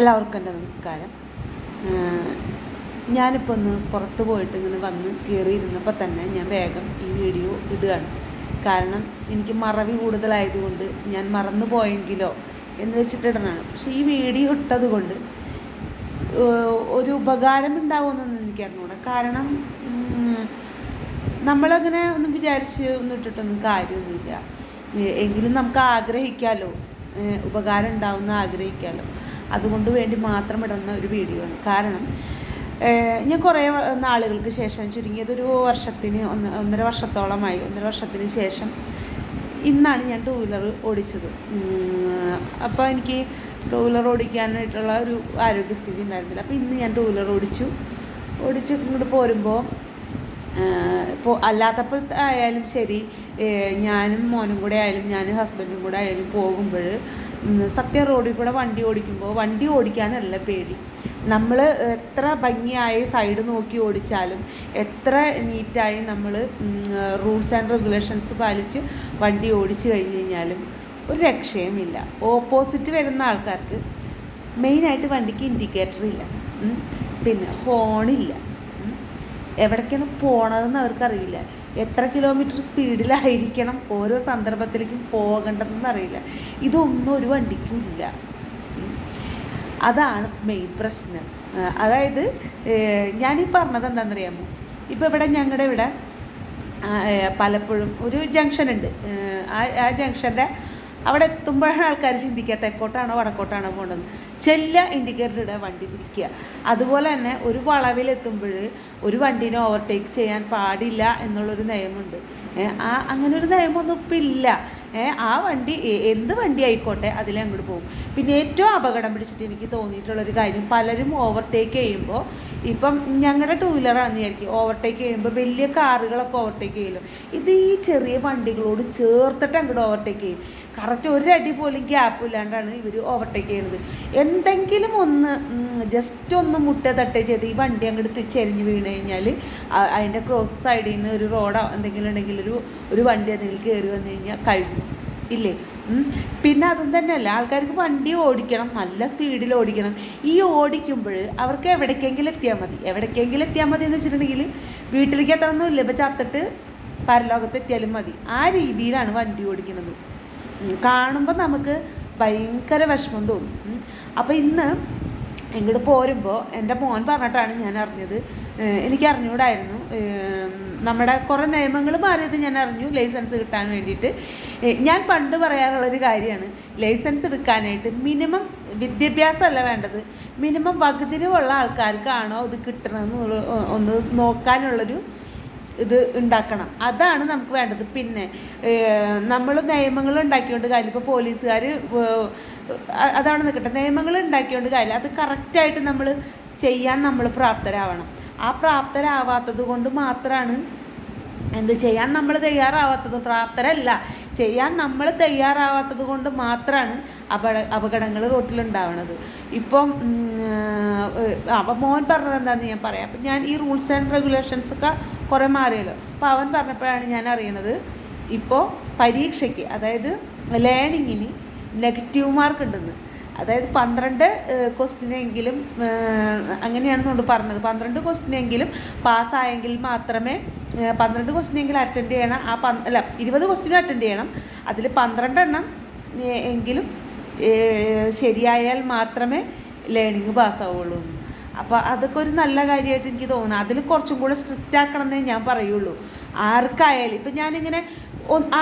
എല്ലാവർക്കും എന്റെ നമസ്കാരം. ഞാനിപ്പോൾ ഒന്ന് പുറത്ത് പോയിട്ട് ഇങ്ങനെ വന്ന് കയറിയിരുന്നപ്പോൾ തന്നെ ഞാൻ വേഗം ഈ വീഡിയോ ഇടുകയാണ്. കാരണം എനിക്ക് മറവി കൂടുതലായതുകൊണ്ട് ഞാൻ മറന്നു പോയെങ്കിലോ എന്ന് വെച്ചിട്ടിടണം പക്ഷേ ഈ വീഡിയോ ഇട്ടത് കൊണ്ട് ഒരു ഉപകാരം ഉണ്ടാവുമെന്നൊന്നും എനിക്ക് അറിഞ്ഞൂടാ. കാരണം നമ്മളങ്ങനെ ഒന്ന് വിചാരിച്ച് ഒന്നും ഇട്ടിട്ടൊന്നും കാര്യമൊന്നുമില്ല. എങ്കിലും നമുക്ക് ആഗ്രഹിക്കാമല്ലോ ഉപകാരം ഉണ്ടാവുമെന്ന് ആഗ്രഹിക്കാമല്ലോ അതുകൊണ്ട് വേണ്ടി മാത്രം ഇടുന്ന ഒരു വീഡിയോ ആണ്. കാരണം ഞാൻ കുറേ നാളുകൾക്ക് ശേഷം ചുരുങ്ങിയതൊരു വർഷത്തിന് ഒന്ന് ഒന്നര വർഷത്തോളമായി ഒന്നര വർഷത്തിന് ശേഷം ഇന്നാണ് ഞാൻ ടൂ വീലർ ഓടിച്ചത്. അപ്പോൾ എനിക്ക് ടൂ വീലർ ഓടിക്കാനായിട്ടുള്ള ഒരു ആരോഗ്യസ്ഥിതി ഉണ്ടായിരുന്നില്ല. അപ്പോൾ ഇന്ന് ഞാൻ ടൂ വീലർ ഓടിച്ചു. ഓടിച്ച് ഇങ്ങോട്ട് പോരുമ്പോൾ ഇപ്പോൾ അല്ലാത്തപ്പോൾ ആയാലും ശരി ഞാനും മോനും കൂടെ ആയാലും ഞാനും ഹസ്ബൻഡും കൂടെ ആയാലും പോകുമ്പോൾ സത്യം റോഡിൽ കൂടെ വണ്ടി ഓടിക്കുമ്പോൾ വണ്ടി ഓടിക്കാനല്ല പേടി. നമ്മൾ എത്ര ഭംഗിയായി സൈഡ് നോക്കി ഓടിച്ചാലും എത്ര നീറ്റായി നമ്മൾ റൂൾസ് ആൻഡ് റെഗുലേഷൻസ് പാലിച്ച് വണ്ടി ഓടിച്ചു കഴിഞ്ഞ് കഴിഞ്ഞാലും ഒരു രക്ഷയുമില്ല. ഓപ്പോസിറ്റ് വരുന്ന ആൾക്കാർക്ക് മെയിനായിട്ട് വണ്ടിക്ക് ഇൻഡിക്കേറ്റർ ഇല്ല. പിന്നെ ഹോണില്ല. എവിടേക്കാണ് പോണതെന്ന് അവർക്കറിയില്ല. എത്ര കിലോമീറ്റർ സ്പീഡിലായിരിക്കണം ഓരോ സന്ദർഭത്തിലേക്കും പോകേണ്ടതെന്ന് അറിയില്ല. ഇതൊന്നും ഒരു വണ്ടിക്കും ഇല്ല അതാണ് മെയിൻ പ്രശ്നം. അതായത് ഞാനീ പറഞ്ഞത് എന്താണെന്നറിയാമോ? ഇപ്പോൾ ഇവിടെ ഞങ്ങളുടെ ഇവിടെ പലപ്പോഴും ഒരു ജംഗ്ഷൻ ഉണ്ട് ആ ആ ജംഗ്ഷന്റെ അവിടെ എത്തുമ്പോഴാണ് ആൾക്കാർ ചിന്തിക്കുക തെക്കോട്ടാണോ വടക്കോട്ടാണോ പോകേണ്ടത് ചെല്ല ഇൻഡിക്കേറ്റർ ഇടുക വണ്ടി തിരിക്കുക. അതുപോലെ തന്നെ ഒരു വളവിലെത്തുമ്പോൾ ഒരു വണ്ടീനെ ഓവർടേക്ക് ചെയ്യാൻ പാടില്ല എന്നുള്ളൊരു നിയമമുണ്ട്. ആ അങ്ങനെ ഒരു നിയമമൊന്നും ഇപ്പം ഇല്ല. ആ വണ്ടി എന്ത് വണ്ടി ആയിക്കോട്ടെ അതിലെ അങ്ങോട്ട് പോകും. പിന്നെ ഏറ്റവും അപകടം പിടിച്ചിട്ട് എനിക്ക് തോന്നിയിട്ടുള്ളൊരു കാര്യം പലരും ഓവർടേക്ക് ചെയ്യുമ്പോൾ ഇപ്പം ഞങ്ങളുടെ ടൂ വീലറാണെന്ന് വിചാരിക്കും ഓവർടേക്ക് ചെയ്യുമ്പോൾ വലിയ കാറുകളൊക്കെ ഓവർടേക്ക് ചെയ്യലും. ഇത് ഈ ചെറിയ വണ്ടികളോട് ചേർത്തിട്ട് അങ്ങോട്ട് ഓവർടേക്ക് ചെയ്യും. കറക്റ്റ് ഒരടി പോലും ഗ്യാപ്പ് ഇല്ലാണ്ടാണ് ഇവർ ഓവർടേക്ക് ചെയ്യുന്നത് എന്തെങ്കിലും ഒന്ന് ജസ്റ്റ് ഒന്ന് മുട്ട തട്ടേ ചെയ്ത് ഈ വണ്ടി അങ്ങോട്ട് ചെരിഞ്ഞ് വീണ് കഴിഞ്ഞാൽ അതിന്റെ ക്രോസ് സൈഡിൽ നിന്ന് ഒരു റോഡോ എന്തെങ്കിലും ഉണ്ടെങ്കിൽ ഒരു ഒരു വണ്ടി എന്തെങ്കിലും കയറി വന്നു കഴിഞ്ഞാൽ കഴിഞ്ഞു ഇല്ലേ? പിന്നെ അതും തന്നെയല്ല ആൾക്കാർക്ക് വണ്ടി ഓടിക്കണം നല്ല സ്പീഡിൽ ഓടിക്കണം. ഈ ഓടിക്കുമ്പോൾ അവർക്ക് എവിടേക്കെങ്കിലും എത്തിയാൽ മതി. എവിടേക്കെങ്കിലും എത്തിയാൽ മതി എന്ന് വെച്ചിട്ടുണ്ടെങ്കിൽ വീട്ടിലേക്ക് എത്തണമെന്നില്ല ഇപ്പം ചത്തിട്ട് പരലോകത്ത് എത്തിയാലും മതി. ആ രീതിയിലാണ് വണ്ടി ഓടിക്കുന്നത്. കാണുമ്പോൾ നമുക്ക് ഭയങ്കര വിഷമം തോന്നും. അപ്പോൾ ഇന്ന് എങ്ങോട്ട് പോരുമ്പോൾ എന്റെ മോൻ പറഞ്ഞിട്ടാണ് ഞാൻ അറിഞ്ഞത്. എനിക്ക് അറിഞ്ഞുകൂടായിരുന്നു നമ്മുടെ കുറേ നിയമങ്ങൾ മാറിയത് ഞാൻ അറിഞ്ഞു. ലൈസൻസ് കിട്ടാൻ വേണ്ടിയിട്ട്. ഞാൻ പണ്ട് പറയാറുള്ളൊരു കാര്യമാണ്. ലൈസൻസ് എടുക്കാനായിട്ട് മിനിമം വിദ്യാഭ്യാസമല്ല വേണ്ടത്. മിനിമം വകുതിരിവുള്ള ആൾക്കാർക്കാണോ ഇത് കിട്ടണമെന്ന് ഒന്ന് നോക്കാനുള്ളൊരു ഇത് ഉണ്ടാക്കണം. അതാണ് നമുക്ക് വേണ്ടത്. പിന്നെ നമ്മൾ നിയമങ്ങൾ ഉണ്ടാക്കിയോണ്ട് കാര്യം ഇപ്പോൾ പോലീസുകാർ അതാണ് നിൽക്കട്ടെ നിയമങ്ങൾ ഉണ്ടാക്കിയോണ്ട് കാര്യം അത് കറക്റ്റായിട്ട് നമ്മൾ ചെയ്യാൻ നമ്മൾ പ്രാപ്തരാവണം. ആ പ്രാപ്തരാവാത്തത് കൊണ്ട് മാത്രമാണ് എന്ത് ചെയ്യാൻ നമ്മൾ തയ്യാറാവാത്തത്. പ്രാപ്തരല്ല. ചെയ്യാൻ നമ്മൾ തയ്യാറാവാത്തത് കൊണ്ട് മാത്രമാണ് അപകട അപകടങ്ങൾ റോട്ടിലുണ്ടാവുന്നത് ഇപ്പം അപ്പം മോൻ പറഞ്ഞത് എന്താണെന്ന് ഞാൻ പറയാം. അപ്പം ഞാൻ ഈ റൂൾസ് ആൻഡ് റെഗുലേഷൻസ് ഒക്കെ കുറേ മാറിയല്ലോ. അപ്പോൾ അവൻ പറഞ്ഞപ്പോഴാണ് ഞാൻ അറിയണത്. ഇപ്പോൾ പരീക്ഷയ്ക്ക് അതായത് ലേണിങ്ങിന് നെഗറ്റീവ് മാർക്ക് ഉണ്ടെന്ന് അതായത് പന്ത്രണ്ട് ക്വസ്റ്റിനെങ്കിലും അങ്ങനെയാണെന്നുകൊണ്ട് പറഞ്ഞത്. പന്ത്രണ്ട് ക്വസ്റ്റിനെങ്കിലും പാസ്സായെങ്കിൽ മാത്രമേ പന്ത്രണ്ട് ക്വസ്റ്റിനെങ്കിലും അറ്റൻഡ് ചെയ്യണം ആ പന് അല്ല ഇരുപത് ക്വസ്റ്റിനും അറ്റൻഡ് ചെയ്യണം. അതിൽ പന്ത്രണ്ടെണ്ണം എങ്കിലും ശരിയായാൽ മാത്രമേ ലേണിംഗ് പാസ്സാവുള്ളൂ. അപ്പോൾ അതൊക്കെ ഒരു നല്ല കാര്യമായിട്ട് എനിക്ക് തോന്നുന്നു. അതിൽ കുറച്ചും കൂടെ സ്ട്രിക്റ്റ് ആക്കണമെന്നേ ഞാൻ പറയുള്ളൂ. ആർക്കായാലും ഇപ്പം ഞാനിങ്ങനെ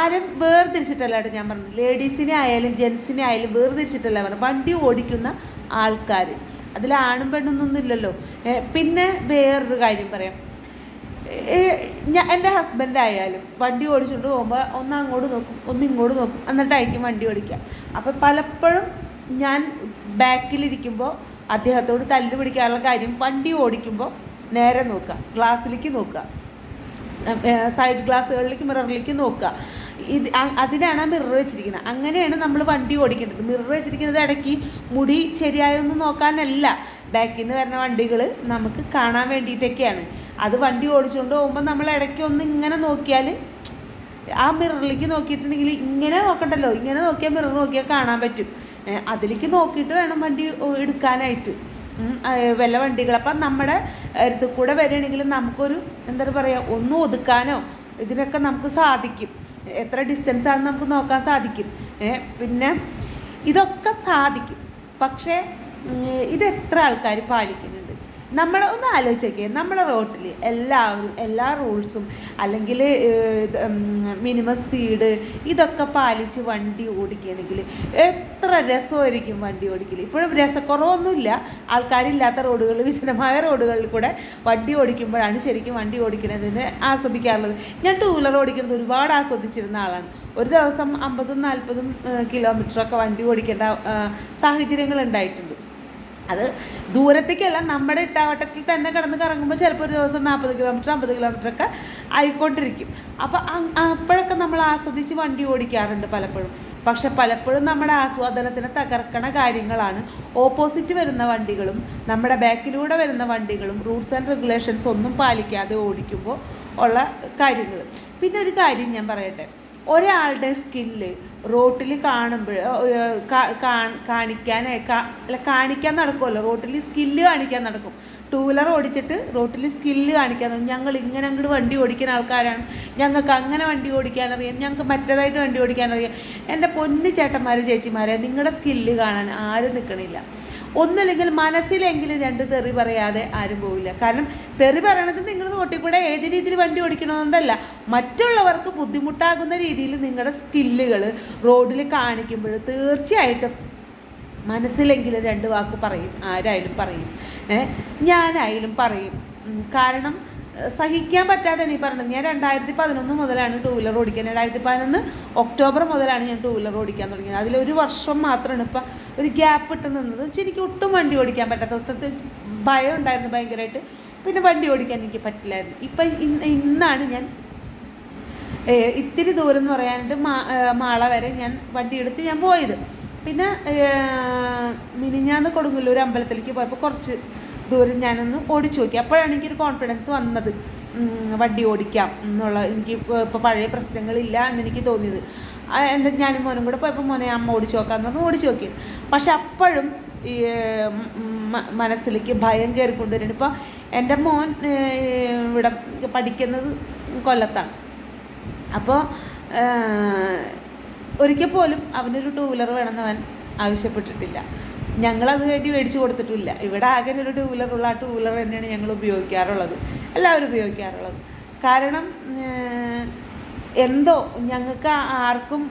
ആരും വേർതിരിച്ചിട്ടല്ല കേട്ടോ ഞാൻ പറഞ്ഞു ലേഡീസിനെ ആയാലും ജെൻസിനെ ആയാലും വേർതിരിച്ചിട്ടല്ല പറഞ്ഞു വണ്ടി ഓടിക്കുന്ന ആൾക്കാർ അതിൽ ആണും പെണ്ണൊന്നും ഇല്ലല്ലോ. പിന്നെ വേറൊരു കാര്യം പറയാം. ഞാൻ എന്റെ ഹസ്ബൻഡ് ആയാലും വണ്ടി ഓടിച്ചുകൊണ്ട് പോകുമ്പോൾ ഒന്ന് അങ്ങോട്ട് നോക്കും ഒന്ന് ഇങ്ങോട്ട് നോക്കും. എന്നിട്ടായിരിക്കും വണ്ടി ഓടിക്കുക. അപ്പോൾ പലപ്പോഴും ഞാൻ ബാക്കിലിരിക്കുമ്പോൾ അദ്ദേഹത്തോട് തല്ല് പിടിക്കാനുള്ള കാര്യം വണ്ടി ഓടിക്കുമ്പോൾ നേരെ നോക്കുക ഗ്ലാസ്സിലേക്ക് നോക്കുക. സൈഡ് ഗ്ലാസ്സുകളിലേക്ക് മിററിലേക്ക് നോക്കുക. ഇത് അതിനാണ് ആ മിറർ വെച്ചിരിക്കുന്നത്. അങ്ങനെയാണ് നമ്മൾ വണ്ടി ഓടിക്കേണ്ടത്. മിറർ വെച്ചിരിക്കുന്നത് ഇടയ്ക്ക് മുടി ശരിയായൊന്ന് നോക്കാനല്ല. ബാക്കിൽ നിന്ന് വരുന്ന വണ്ടികൾ നമുക്ക് കാണാൻ വേണ്ടിയിട്ടൊക്കെയാണ്. അത് വണ്ടി ഓടിച്ചുകൊണ്ട് പോകുമ്പോൾ നമ്മൾ ഇടയ്ക്ക് ഒന്ന് ഇങ്ങനെ നോക്കിയാൽ ആ മിററിലേക്ക് നോക്കിയിട്ടുണ്ടെങ്കിൽ ഇങ്ങനെ നോക്കണ്ടല്ലോ. ഇങ്ങനെ നോക്കിയാൽ മിറർ നോക്കിയാൽ കാണാൻ പറ്റും. അതിലേക്ക് നോക്കിയിട്ട് വേണം വണ്ടി എടുക്കാനായിട്ട്. വല്ല വണ്ടികൾ. അപ്പം നമ്മുടെ അടുത്ത് കൂടെ വരികയാണെങ്കിൽ നമുക്കൊരു എന്താ പറയുക ഒന്ന് ഒതുക്കാനോ ഇതിനൊക്കെ നമുക്ക് സാധിക്കും. എത്ര ഡിസ്റ്റൻസ് ആണെന്ന് നമുക്ക് നോക്കാൻ സാധിക്കും. പിന്നെ ഇതൊക്കെ സാധിക്കും. പക്ഷേ ഇത് എത്ര ആൾക്കാർ പാലിക്കുന്നുണ്ട് നമ്മൾ ഒന്ന് ആലോചിച്ചേക്കേ നമ്മുടെ റോട്ടിൽ എല്ലാവരും എല്ലാ റൂൾസും അല്ലെങ്കിൽ മിനിമം സ്പീഡ് ഇതൊക്കെ പാലിച്ച് വണ്ടി ഓടിക്കുകയാണെങ്കിൽ എത്ര രസമായിരിക്കും വണ്ടി ഓടിക്കൽ ഇപ്പോഴും രസക്കുറവൊന്നുമില്ല. ആൾക്കാരില്ലാത്ത റോഡുകൾ വിശദമായ റോഡുകളിൽ കൂടെ വണ്ടി ഓടിക്കുമ്പോഴാണ് ശരിക്കും വണ്ടി ഓടിക്കുന്നതിന് ആസ്വദിക്കാറുള്ളത്. ഞാൻ ടൂ വീലർ ഓടിക്കുന്നത് ഒരുപാട് ആസ്വദിച്ചിരുന്ന ആളാണ്. ഒരു ദിവസം അമ്പതും നാൽപ്പതും കിലോമീറ്ററൊക്കെ വണ്ടി ഓടിക്കേണ്ട സാഹചര്യങ്ങൾ ഉണ്ടായിട്ടുണ്ട്. അത് ദൂരത്തേക്കല്ല നമ്മുടെ ഇട്ടാവട്ടത്തിൽ തന്നെ കിടന്ന് കറങ്ങുമ്പോൾ ചിലപ്പോൾ ഒരു ദിവസം നാൽപ്പത് കിലോമീറ്റർ അമ്പത് കിലോമീറ്റർ ഒക്കെ ആയിക്കൊണ്ടിരിക്കും. അപ്പോൾ അപ്പോഴൊക്കെ നമ്മൾ ആസ്വദിച്ച് വണ്ടി ഓടിക്കാറുണ്ട് പലപ്പോഴും. പക്ഷെ പലപ്പോഴും നമ്മുടെ ആസ്വാദനത്തിനെ തകർക്കണ കാര്യങ്ങളാണ്. ഓപ്പോസിറ്റ് വരുന്ന വണ്ടികളും നമ്മുടെ ബാക്കിലൂടെ വരുന്ന വണ്ടികളും റൂൾസ് ആൻഡ് റെഗുലേഷൻസ് ഒന്നും പാലിക്കാതെ ഓടിക്കുമ്പോൾ ഉള്ള കാര്യങ്ങൾ പിന്നെ ഒരു കാര്യം ഞാൻ പറയട്ടെ. ഒരാളുടെ സ്കില്ല് റോട്ടിൽ കാണുമ്പോൾ അല്ല കാണിക്കാൻ നടക്കുമല്ലോ റോട്ടിൽ സ്കില്ല് കാണിക്കാൻ നടക്കും. ടൂ വീലർ ഓടിച്ചിട്ട് റോട്ടിൽ സ്കില്ല് കാണിക്കാൻ തുടങ്ങും ഞങ്ങൾ ഇങ്ങനെ അങ്ങോട്ട് വണ്ടി ഓടിക്കുന്ന ആൾക്കാരാണ്. ഞങ്ങൾക്ക് അങ്ങനെ വണ്ടി ഓടിക്കാൻ അറിയാം. ഞങ്ങൾക്ക് മറ്റേതായിട്ട് വണ്ടി ഓടിക്കാൻ അറിയാം. എന്റെ പൊന്നു ചേട്ടന്മാർ ചേച്ചിമാരെ നിങ്ങളുടെ സ്കില്ല് കാണാൻ ആരും നിൽക്കണില്ല ഒന്നുമില്ലെങ്കിൽ മനസ്സിലെങ്കിലും രണ്ട് തെറി പറയാതെ ആരും പോവില്ല. കാരണം തെറി പറയണത് നിങ്ങൾ റോട്ടിൽ കൂടെ ഏത് രീതിയിൽ വണ്ടി ഓടിക്കണമെന്നല്ല. മറ്റുള്ളവർക്ക് ബുദ്ധിമുട്ടാകുന്ന രീതിയിൽ നിങ്ങളുടെ സ്കില്ലുകൾ റോഡിൽ കാണിക്കുമ്പോൾ തീർച്ചയായിട്ടും മനസ്സിലെങ്കിലും രണ്ട് വാക്ക് പറയും. ആരായാലും പറയും. ഞാനായാലും പറയും. കാരണം സഹിക്കാൻ പറ്റാതെ ഈ പറഞ്ഞത്. ഞാൻ രണ്ടായിരത്തി പതിനൊന്ന് മുതലാണ് ടൂ വീലർ ഓടിക്കാൻ രണ്ടായിരത്തി പതിനൊന്ന് ഒക്ടോബർ മുതലാണ് ഞാൻ ടൂ വീലർ ഓടിക്കാൻ തുടങ്ങിയത്. അതിലൊരു വർഷം മാത്രമാണ് ഇപ്പം ഒരു ഗ്യാപ്പ് ഇട്ട് നിന്നത്. ശരിക്കും ഒട്ടും വണ്ടി ഓടിക്കാൻ പറ്റാത്ത അവസ്ഥ. ഭയം ഉണ്ടായിരുന്നു ഭയങ്കരമായിട്ട് പിന്നെ വണ്ടി ഓടിക്കാൻ എനിക്ക് പറ്റില്ലായിരുന്നു. ഇപ്പം ഇന്ന് ഇന്നാണ് ഞാൻ ഇത്തിരി ദൂരം എന്ന് പറയാനായിട്ട് മാള വരെ ഞാൻ വണ്ടി എടുത്ത് ഞാൻ പോയത്. പിന്നെ മിനിഞ്ഞാന്ന് കൊടുങ്ങല്ലൂർ അമ്പലത്തിലേക്ക് പോയപ്പോൾ കുറച്ച് ദൂരം ഞാനൊന്ന് ഓടിച്ചു നോക്കി. അപ്പോഴാണ് എനിക്കൊരു കോൺഫിഡൻസ് വന്നത്. വണ്ടി ഓടിക്കാം എന്നുള്ള എനിക്ക് ഇപ്പോൾ പഴയ പ്രശ്നങ്ങളില്ല എന്നെനിക്ക് തോന്നിയത്. ആ, എന്റെ ഞാനും മോനും കൂടെ പോയപ്പോൾ മോനെ അമ്മ ഓടിച്ചു നോക്കാമെന്ന് പറഞ്ഞ് ഓടിച്ചു നോക്കിയത് പക്ഷെ അപ്പോഴും ഈ മനസ്സിലേക്ക് ഭയം കയറിക്കൊണ്ടുവരുന്നുണ്ട്. ഇപ്പോൾ എന്റെ മോൻ ഇവിടെ പഠിക്കുന്നത് കൊല്ലത്താണ്. അപ്പോൾ ഒരിക്കൽ പോലും അവനൊരു ടൂ വീലർ വേണമെന്ന് അവൻ ആവശ്യപ്പെട്ടിട്ടില്ല. ഞങ്ങളത് വേണ്ടി മേടിച്ചു കൊടുത്തിട്ടില്ല. ഇവിടെ ആകെ ഒരു ടൂ വീലറുള്ള ആ ടൂ വീലർ തന്നെയാണ് ഞങ്ങൾ ഉപയോഗിക്കാറുള്ളത്. എല്ലാവരും ഉപയോഗിക്കാറുള്ളത്. കാരണം എന്തോ ഞങ്ങൾക്ക് ആർക്കും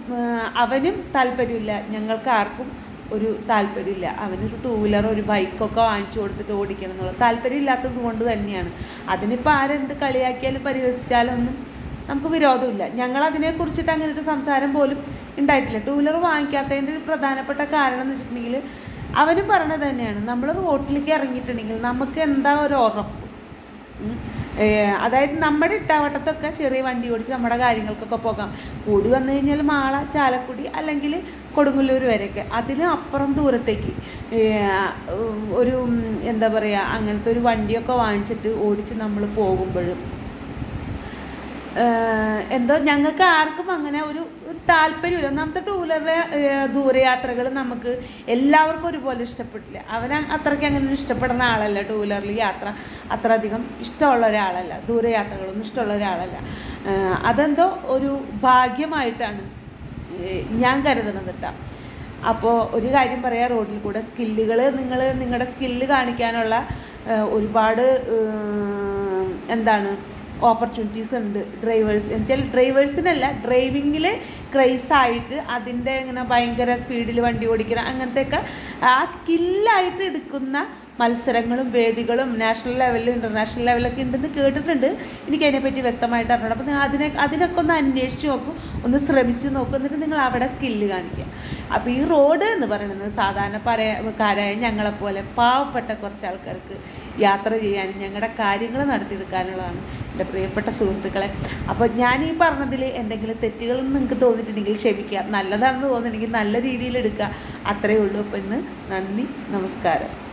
അവനും താല്പര്യമില്ല. ഞങ്ങൾക്ക് ആർക്കും ഒരു താല്പര്യമില്ല. അവനൊരു ടൂ വീലർ ഒരു ബൈക്കൊക്കെ വാങ്ങിച്ചു കൊടുത്തിട്ട് ഓടിക്കണം എന്നുള്ളത് താല്പര്യമില്ലാത്തത് കൊണ്ട് തന്നെയാണ്. അതിനിപ്പോൾ ആരെന്ത് കളിയാക്കിയാലും പരിഹസിച്ചാലൊന്നും നമുക്ക് വിരോധമില്ല. ഞങ്ങൾ അതിനെക്കുറിച്ചിട്ട് അങ്ങനെ ഒരു സംസാരം പോലും ഉണ്ടായിട്ടില്ല. ടൂ വീലർ വാങ്ങിക്കാത്തതിന്റെ ഒരു പ്രധാനപ്പെട്ട കാരണം എന്ന് വെച്ചിട്ടുണ്ടെങ്കിൽ അവനും പറഞ്ഞത് തന്നെയാണ്. നമ്മൾ റോട്ടിലേക്ക് ഇറങ്ങിയിട്ടുണ്ടെങ്കിൽ നമുക്ക് എന്താ ഒരു ഉറപ്പ്? അതായത് നമ്മുടെ ഇട്ടാവട്ടത്തൊക്കെ ചെറിയ വണ്ടി ഓടിച്ച് നമ്മുടെ കാര്യങ്ങൾക്കൊക്കെ പോകാം. കൂടി വന്നു കഴിഞ്ഞാൽ മാള ചാലക്കുടി അല്ലെങ്കിൽ കൊടുങ്ങല്ലൂർ വരെയൊക്കെ. അതിന് അപ്പുറം ദൂരത്തേക്ക്. ഒരു എന്താ പറയുക അങ്ങനത്തെ ഒരു വണ്ടിയൊക്കെ വാങ്ങിച്ചിട്ട് ഓടിച്ച് നമ്മൾ പോകുമ്പോഴും. എന്തോ ഞങ്ങൾക്ക് ആർക്കും അങ്ങനെ ഒരു താല്പര്യമില്ല. ഒന്നാമത്തെ ടൂ വീലറിലെ ദൂരയാത്രകൾ നമുക്ക് എല്ലാവർക്കും ഒരുപോലെ ഇഷ്ടപ്പെട്ടില്ല. അവൻ അത്രയ്ക്ക് അങ്ങനെ ഇഷ്ടപ്പെടുന്ന ആളല്ല ടൂ വീലറിൽ യാത്ര. അത്ര അധികം ഇഷ്ടമുള്ള ഒരാളല്ല. ദൂരയാത്രകളൊന്നും ഇഷ്ടമുള്ള ഒരാളല്ല. അതെന്തോ ഒരു ഭാഗ്യമായിട്ടാണ് ഞാൻ കരുതുന്നത് കേട്ടോ അപ്പോൾ ഒരു കാര്യം പറയാം റോഡിൽ കൂടെ സ്കില്ലുകൾ നിങ്ങൾ നിങ്ങളുടെ സ്കില്ല് കാണിക്കാനുള്ള ഒരുപാട് എന്താണ് ഓപ്പർച്യൂണിറ്റീസ് ഉണ്ട്. ഡ്രൈവേഴ്സ് എന്നുവെച്ചാൽ ഡ്രൈവേഴ്സിനല്ല ഡ്രൈവിങ്ങിൽ ക്രൈസായിട്ട് അതിന്റെ ഇങ്ങനെ ഭയങ്കര സ്പീഡിൽ വണ്ടി ഓടിക്കണം അങ്ങനത്തെയൊക്കെ ആ സ്കില്ലായിട്ട് എടുക്കുന്ന മത്സരങ്ങളും വേദികളും നാഷണൽ ലെവലിൽ ഇന്റർനാഷണൽ ലെവലൊക്കെ ഉണ്ടെന്ന് കേട്ടിട്ടുണ്ട്. എനിക്കതിനെപ്പറ്റി വ്യക്തമായിട്ട് അറിഞ്ഞു അപ്പോൾ അതിനെ അതിനൊക്കെ ഒന്ന് അന്വേഷിച്ച് നോക്കും. ഒന്ന് ശ്രമിച്ച് നോക്കും. എന്നിട്ട് നിങ്ങൾ അവിടെ സ്കില്ല് കാണിക്കുക അപ്പോൾ ഈ റോഡ് എന്ന് പറയുന്നത് സാധാരണ പറയക്കാരായ ഞങ്ങളെപ്പോലെ പാവപ്പെട്ട കുറച്ച് ആൾക്കാർക്ക് യാത്ര ചെയ്യാനും ഞങ്ങളുടെ കാര്യങ്ങൾ നടത്തിയെടുക്കാനുള്ളതാണ് എന്റെ പ്രിയപ്പെട്ട സുഹൃത്തുക്കളെ. അപ്പോൾ ഞാൻ ഈ പറഞ്ഞതിൽ എന്തെങ്കിലും തെറ്റുകൾ നിങ്ങൾക്ക് തോന്നിയിട്ടുണ്ടെങ്കിൽ ക്ഷമിക്കുക നല്ലതാണെന്ന് തോന്നിയിട്ടുണ്ടെങ്കിൽ നല്ല രീതിയിൽ എടുക്കുക അത്രയേ ഉള്ളൂ. അപ്പോൾ ഇന്ന് നന്ദി നമസ്കാരം.